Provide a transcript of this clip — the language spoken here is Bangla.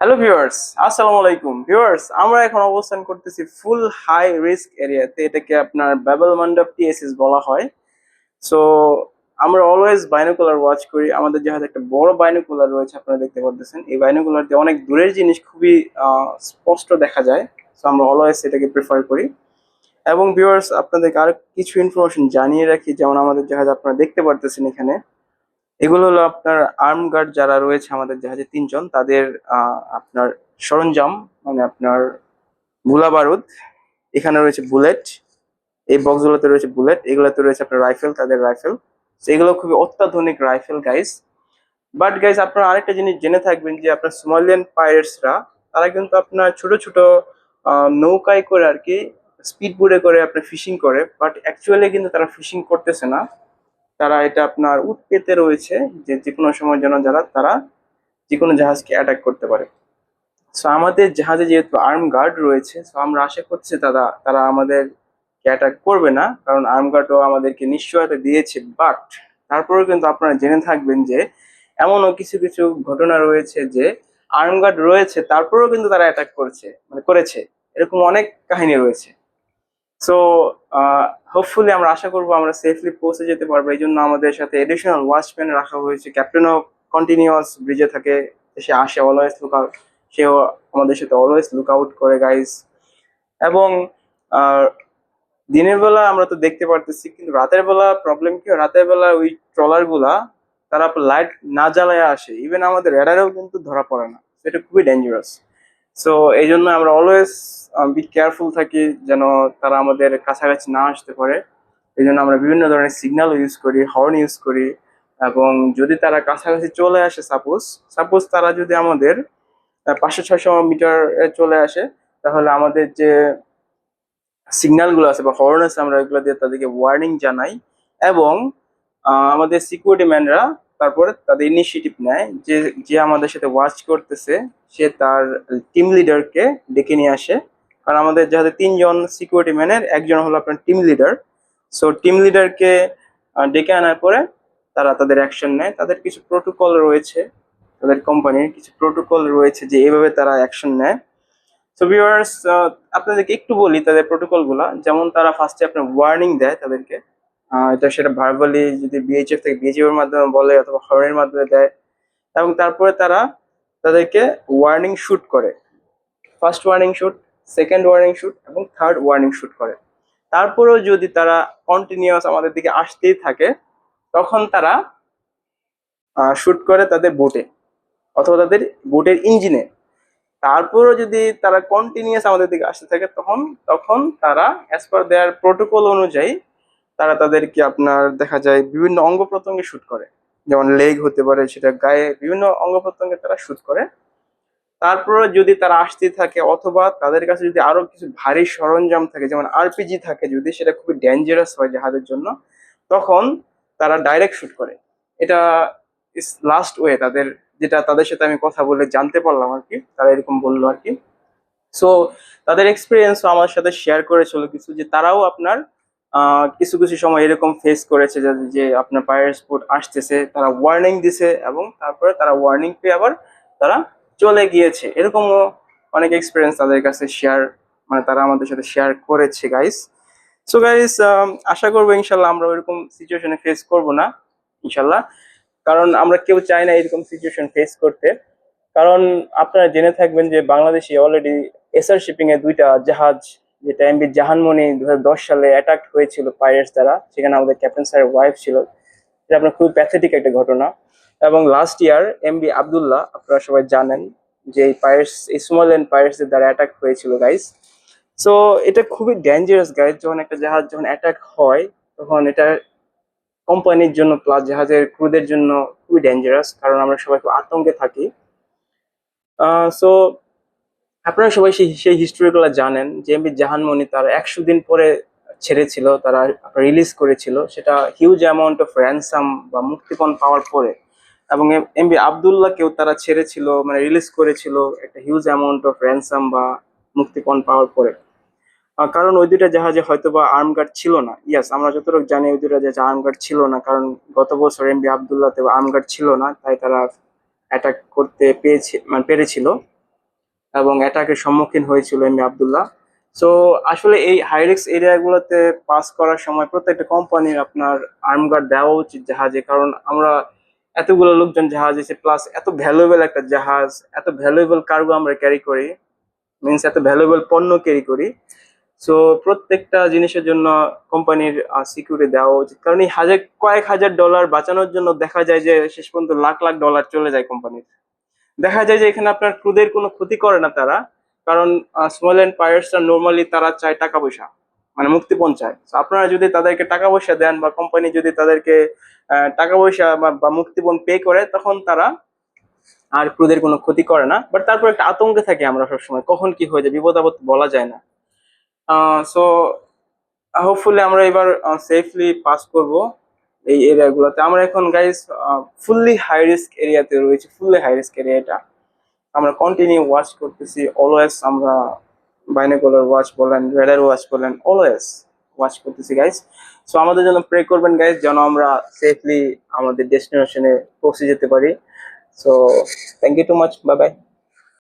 হ্যালো ভিউয়ার্স আসসালামু আলাইকুম ভিউয়ার্স আমরা এখন অবস্থান করতেছি ফুল হাই রিস্ক এরিয়াতে এটাকে আপনার বাবেল মন্ডপ টিএসএস বলা হয়। সো আমরা অলওয়েজ বাইনোকুলার ওয়াচ করি। আমাদের জাহাজে একটা বড় বাইনোকুলার রয়েছে, আপনারা দেখতে পারতেছেন। এই বাইনোকুলার দিয়ে অনেক দূরের জিনিস খুবই স্পষ্ট দেখা যায়। সো আমরা অলওয়েজ এটাকে প্রেফার করি। এবং ভিউয়ার্স আপনাদেরকে আর কিছু ইনফরমেশন জানিয়ে রাখি। যেমন আমাদের জাহাজ আপনারা দেখতে পারতেছেন এখানে। এগুলো হলো আপনার আর্ম গার্ড যারা রয়েছে আমাদের জাহাজে তিনজন, তাদের আপনার সরঞ্জাম মানে আপনার গোলা বারুদ এখানে রয়েছে বুলেট, এই বক্সগুলোতে রয়েছে বুলেট, এগুলোতে রয়েছে আপনার রাইফেল, তাদের রাইফেল। এগুলো খুবই অত্যাধুনিক রাইফেল গাইস বাট গাইস আপনারা আরেকটা জিনিস জেনে থাকবেন যে আপনার সোমালিয়ান পাইরেটসরা তারা কিন্তু আপনার ছোট ছোট নৌকায় করে আর কি স্পিড বোর্ডে করে আপনার ফিশিং করে। বাট অ্যাকচুয়ালি কিন্তু তারা ফিশিং করতেছে না। তারা এটা আপনার উৎপেতে রয়েছে যে যে কোনো সময় যেন যারা, তারা যে কোনো জাহাজকে অ্যাটাক করতে পারে। সো আমাদের জাহাজে যেহেতু আর্ম গার্ড রয়েছে সো আমরা আশা করছি তারা তারা আমাদের অ্যাটাক করবে না, কারণ আর্ম গার্ডও আমাদেরকে নিশ্চয়তা দিয়েছে বাট তারপরেও কিন্তু আপনারা জেনে থাকবেন যে এমনও কিছু কিছু ঘটনা রয়েছে যে আর্ম গার্ড রয়েছে, তারপরেও কিন্তু তারা অ্যাটাক করছে মানে করেছে। এরকম অনেক কাহিনী রয়েছে। সো হোপফুলি আমরা আশা করব আমরা সেফলি পৌঁছে যেতে পারব। এই জন্য আমাদের সাথে এডিশনাল ওয়াচম্যান রাখা হয়েছে। ক্যাপ্টেনও কন্টিনিউয়াস ব্রিজে থাকে। সে আসে অলওয়েজ লুক আউট সেও আমাদের সাথে অলওয়েজ লুক আউট করে গাইজ এবং দিনের বেলা আমরা তো দেখতে পারতেছি, কিন্তু রাতের বেলা প্রবলেম কি? রাতের বেলা ওই ট্রলারগুলা, তারা লাইট না জ্বালায় আসে। ইভেন আমাদের রেডারেও কিন্তু ধরা পড়ে না। এটা খুবই ডেঞ্জারাস সো এই জন্য আমরা অলওয়েজ বি কেয়ারফুল থাকি যেন তারা আমাদের কাছাকাছি না আসতে পারে। এই জন্য আমরা বিভিন্ন ধরনের সিগন্যাল ইউজ করি হর্ন ইউজ করি এবং যদি তারা কাছাকাছি চলে আসে সাপোজ সাপোজ তারা যদি আমাদের পাঁচশো, ছয়শো মিটার চলে আসে, তাহলে আমাদের যে সিগন্যালগুলো আছে বা হর্ন আছে, আমরা এগুলো দিয়ে তাদেরকে ওয়ার্নিং জানাই এবং আমাদের সিকিউরিটি ম্যানরা তারপরে তাদের ইনিশিয়েটিভ নেয় যে যে আমাদের সাথে ওয়াচ করতেছে, সে তার টিম লিডারকে ডেকে নিয়ে আসে। কারণ আমাদের যাদের তিনজন সিকিউরিটি ম্যানের একজন হলো আপনার টিম লিডার সো টিম লিডারকে ডেকে আনার পরে তারা তাদের অ্যাকশন নেয়। তাদের কিছু প্রোটোকল রয়েছে। তাদের কোম্পানির কিছু প্রোটোকল রয়েছে যে এইভাবে তারা অ্যাকশন নেয়। সো ভিউয়ার্স আপনাদেরকে একটু বলি তাদের প্রোটোকলগুলা। যেমন তারা ফার্স্টে আপনার ওয়ার্নিং দেয় তাদেরকে। এটা সেটা ভার্বালি যদি বিএইচএফ থেকে বিএইচএফ এর মাধ্যমে বলে অথবা হর্নের মাধ্যমে দেয়, এবং তারপরে তারা তাদেরকে ওয়ার্নিং শুট করে। First warning shoot second warning shoot এবং থার্ড ওয়ার্নিং শুট করে। তারপরেও যদি তারা কন্টিনিউয়াস আমাদের দিকে আসতেই থাকে, তখন তারা শুট করে তাদের বোটে অথবা তাদের বোটের ইঞ্জিনে তারপরও যদি তারা কন্টিনিউয়াস আমাদের দিকে আসতে থাকে, তখন তখন তারা অ্যাজ পার দেয়ার প্রোটোকল অনুযায়ী তারা তাদেরকে আপনার দেখা যায় বিভিন্ন অঙ্গ প্রত্যঙ্গে শুট করে। যেমন লেগ হতে পারে, সেটা গায়ে বিভিন্ন অঙ্গ প্রত্যঙ্গে তারা শুট করে। তারপরে যদি তারা আসতে থাকে অথবা তাদের কাছে যদি আরও কিছু ভারী সরঞ্জাম থাকে, যেমন আরপিজি থাকে, যদি সেটা খুবই ডেঞ্জারাস হয় জাহাজের জন্য, তখন তারা ডাইরেক্ট শুট করে। এটা ইস লাস্ট ওয়ে তাদের যেটা তাদের সাথে আমি কথা বলে জানতে পারলাম আর কি, তারা এরকম বলল আর কি। সো তাদের এক্সপিরিয়েন্স আমার সাথে শেয়ার করে করেছিল কিছু, যে তারাও আপনার কিছু কিছু সময় এরকম ফেস করেছে যে আপনার পায়ের স্পোর্ট আসতেছে, তারা ওয়ার্নিং দিছে এবং তারপরে তারা ওয়ার্নিং পেয়ে আবার তারা চলে গিয়েছে। এরকমও অনেক এক্সপিরিয়েন্স তাদের কাছে শেয়ার মানে তারা আমাদের সাথে শেয়ার করেছে গাইস সো গাইস আশা করব ইনশাল্লাহ আমরা ওইরকম সিচুয়েশনে ফেস করব না, ইনশাল্লাহ। কারণ আমরা কেউ চাই না এরকম সিচুয়েশন ফেস করতে। কারণ আপনারা জেনে থাকবেন যে বাংলাদেশে অলরেডি এসআর শিপিং এ দুইটা জাহাজ যেটা এমবি জাহানমণি দু সালে অ্যাটাক হয়েছিল পাইরেটস দ্বারা, সেখানে আমাদের ক্যাপ্টেন স্যারের ওয়াইফ ছিল। এটা আপনার খুবই প্যাথেটিক একটা ঘটনা। এবং লাস্ট ইয়ার এমবি আবদুল্লাহ আপনারা সবাই জানেন যে এই পাইরেটস এই সোমালিয়ান পাইরেটসদের দ্বারা অ্যাটাক হয়েছিল গাইস সো এটা খুবই ডেঞ্জারাস গাইস যখন একটা জাহাজ যখন অ্যাটাক হয়, তখন এটা কোম্পানির জন্য প্লাস জাহাজের ক্রুদের জন্য খুবই ডেঞ্জারাস কারণ আমরা সবাই খুব আতঙ্কে থাকি। সো আপনারা সবাই সেই সেই হিস্টোরিগুলো জানেন যে এমবি জাহানমণি তার একশো দিন পরে ছেড়েছিল, তারা রিলিজ করেছিল। সেটা হিউজ অ্যামাউন্ট অফ র্যানসাম বা মুক্তিপণ পাওয়ার পরে। এবং এমবি আবদুল্লাহকেও তারা ছেড়েছিল মানে রিলিজ করেছিল একটা হিউজ অ্যামাউন্ট অফ র্যানসাম বা মুক্তিপণ পাওয়ার পরে। কারণ ওই দুইটা জাহাজে হয়তো বা আর্ম গার্ড ছিল না। ইয়াস আমরা যতটুকু জানি ওই দুইটা জাহাজে আর্ম গার্ড ছিল না, কারণ গত বছর এমবি আবদুল্লাহতে আর্ম গার্ড ছিল না, তাই তারা অ্যাটাক করতে পেয়েছে মানে পেরেছিল। এবং অ্যাটাকের সম্মুখীন হয়েছিল এম আবদুল্লাহ। সো আসলে এই হাইরিক্স এরিয়াগুলোতে পাস করার সময় প্রত্যেকটা কোম্পানির আপনার আর্ম গার্ড দেওয়া উচিত জাহাজে। কারণ আমরা এতগুলো লোকজন জাহাজ এসে প্লাস এত ভ্যালুয়েবল একটা জাহাজ, এত ভ্যালুয়েবল কার্গো আমরা ক্যারি করি মিনস এত ভ্যালুয়েবল পণ্য ক্যারি করি। সো প্রত্যেকটা জিনিসের জন্য কোম্পানির সিকিউরিটি দেওয়া উচিত। কারণ এই হাজার, কয়েক হাজার ডলার বাঁচানোর জন্য দেখা যায় যে শেষ পর্যন্ত লাখ লাখ ডলার চলে যায় কোম্পানির দেখা যায় যে এখানে আপনার ক্রুদের কোনো ক্ষতি করে না তারা, কারণ স্মল অ্যান্ড পায়ার্সরা নর্মালি তারা চায় টাকা পয়সা মানে মুক্তিপণ চায়। আপনারা যদি তাদেরকে টাকা পয়সা দেন বা কোম্পানি যদি তাদেরকে টাকা পয়সা বা মুক্তিপণ পে করে, তখন তারা আর ক্রুদের কোনো ক্ষতি করে না। বাট তারপর একটা আতঙ্কে থাকি আমরা সবসময়, কখন কি হয়ে যায়, বিপদ আপদ বলা যায় না। সো হোপফুলি আমরা এবার সেফলি পাস করব। এই এরিয়াগুলোতে আমরা এখন গাইস ফুললি হাই রিস্ক এরিয়াতে রয়েছি ফুললি হাই রিস্ক এরিয়া এটা। আমরা কন্টিনিউ ওয়াচ করতেছি অলওয়েজ আমরা বাইনোকুলার ওয়াচ বলেন রেডার ওয়াচ বলেন অলওয়েজ ওয়াচ করতেছি গাইস সো আমাদের জন্য প্রে করবেন গাইস যেন আমরা সেফলি আমাদের ডেস্টিনেশনে পৌঁছে যেতে পারি। So thank you too much bye bye